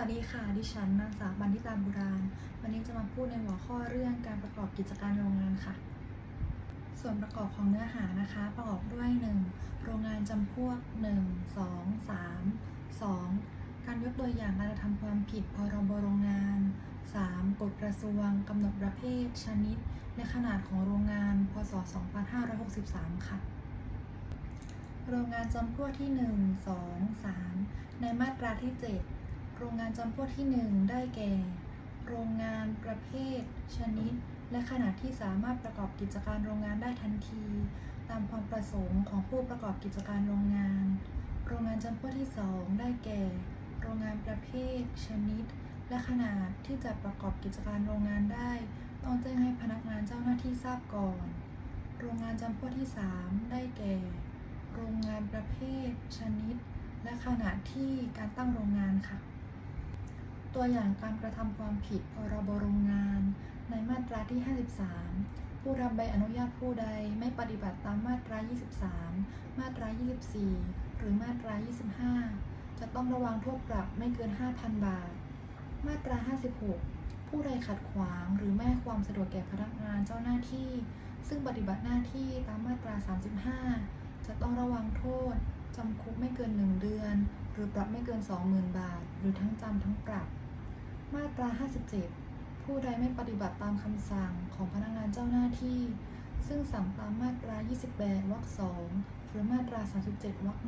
วัสดีค่ะ ดิฉันนางสาวบันทิตาบุราณ วันนี้จะมาพูดในหัวข้อเรื่องการประกอบกิจการโรงงานค่ะ ส่วนประกอบของเนื้อหานะคะ ประกอบด้วย 1. โรงงานจำพวก 1 2 3 2. การยกตัวอย่างการกระทำความผิดพรบโรงงาน 3. กฎกระทรวงกำหนดประเภท ชนิด และขนาดของโรงงาน พศ 2563 ค่ะโรงงานจำพวกที่ 1 2 3 ในมาตราที่ 7 โรงงานจำพวกที่ 1 ได้แก่ โรงงานประเภท ชนิด และขนาดที่สามารถประกอบกิจการโรงงานได้ทันที ตามความประสงค์ของผู้ประกอบกิจการโรงงาน โรงงานจำพวกที่ 2 ได้แก่ โรงงานประเภท ชนิด และขนาดที่จะประกอบกิจการโรงงานได้ ต้องแจ้งให้พนักงานเจ้าหน้าที่ทราบก่อน โรงงานจำพวกที่ 3 ได้แก่ โรงงานประเภท ชนิด และขนาดที่การตั้งโรงงานค่ะ ตัวอย่างการกระทำความผิดพรบโรงงาน ในมาตราที่ 53 ผู้รับใบอนุญาตผู้ใดไม่ปฏิบัติตามมาตรา 23 มาตรา 24 หรือมาตรา 25 จะต้องระวังโทษปรับไม่เกิน 5,000 บาท มาตรา 56 ผู้ใดขัดขวางหรือไม่ให้ความสะดวกแก่พนักงานเจ้าหน้าที่ ซึ่งปฏิบัติหน้าที่ตามมาตรา 35 จะต้องระวังโทษจำคุกไม่เกิน 1 เดือน หรือปรับไม่เกิน 20,000 บาท หรือทั้งจำทั้งปรับ มาตรา 57 ผู้ใดไม่ปฏิบัติตามคำสั่งของพนักงานเจ้าหน้าที่ ซึ่งสั่งตามมาตรา 28 วรรค2หรือมาตรา 37 วรรค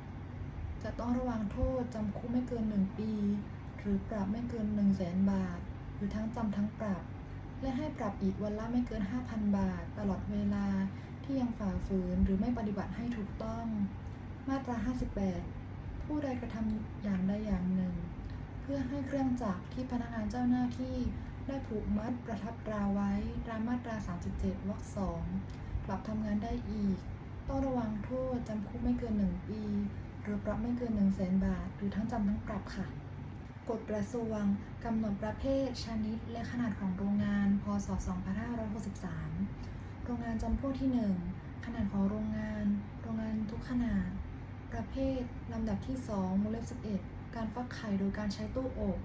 1จะต้องระวังโทษจำคุกไม่เกิน 1 ปี หรือปรับไม่เกิน 1 0 0 0 0แบาท หรือทั้งจำทั้งปรับ และให้ปรับอีกวันละไม่เกิน 5,000 บาท ตลอดเวลาที่ยังฝ่าฝืนหรือไม่ปฏิบัติให้ถูกต้อง มาตรา 58 ผู้ใดกระทำอย่างใดอย่างหนึ่ง เพื่อให้เครื่องจักรที่พนักงานเจ้าหน้าที่ได้ผูกมัดประทับตราไว้ตามมาตรา 37 วรรค2กลับทำงานได้อีก ต้องระวังโทษจำคุกไม่เกิน 1 ปี หรือปรับไม่เกิน 1 0 0 0 0แบาท หรือทั้งจำทั้งปรับค่ะ กฎกระทรวงกำหนดประเภท ชนิด และขนาดของโรงงาน พศ 2563 โรงงานจำพวกที่ 1 ขนาดของโรงงาน โรงงานทุกขนาด ประเภท ลำดับที่ 2วงเล็บ11 การฟักไข่โดยการใช้ตู้อบ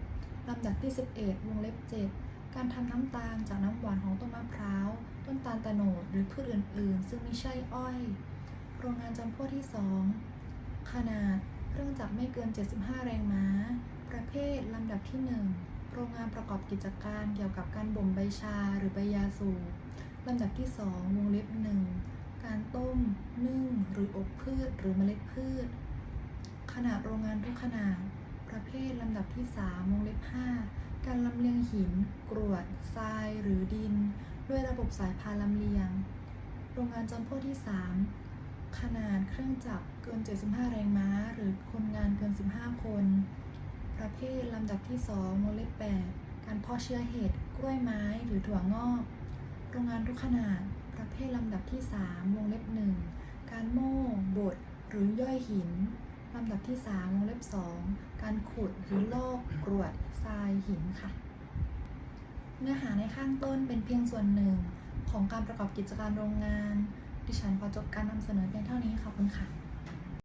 ลำดับที่ 11 วงเล็บ 7 การทำน้ำตาลจากน้ำหวานของต้นมะพร้าว ต้นตาลตะโนดหรือพืชอื่นๆ ซึ่งไม่ใช่อ้อย โรงงานจำพวกที่ 2 ขนาดเครื่องจักรไม่เกิน 75 แรงม้า ประเภท ลำดับที่ 1 โรงงานประกอบกิจการเกี่ยวกับการบ่มใบชาหรือใบยาสูบลำดับที่ 2 วงเล็บ 1 การต้ม นึ่ง หรืออบพืชหรือเมล็ดพืช ขนาดโรงงานทุกขนาด ประเภทลำดับที่3วงเล็บ 5 การลำเลียงหิน กรวด ทราย หรือดิน ด้วยระบบสายพานลำเลียง โรงงานจำพวกที่ 3 ขนาดเครื่องจักรเกิน 75 แรงม้า หรือคนงานเกิน 15 คน ประเภทลำดับที่ 2วงเล็บ 8 การเพาะเชื้อเห็ด กล้วยไม้ หรือถั่วงอก โรงงานทุกขนาด ประเภทลำดับที่ 3 วงเล็บ 1 การโม่บด หรือย่อยหิน ลำดับที่3วงเล็บ 2 การขุดหรือลอกกรวดทรายหินค่ะ เนื้อหาในข้างต้นเป็นเพียงส่วนหนึ่ง ของการประกอบกิจการโรงงาน ดิฉันขอจบการนำเสนอเพียงเท่านี้ขอบคุณค่ะ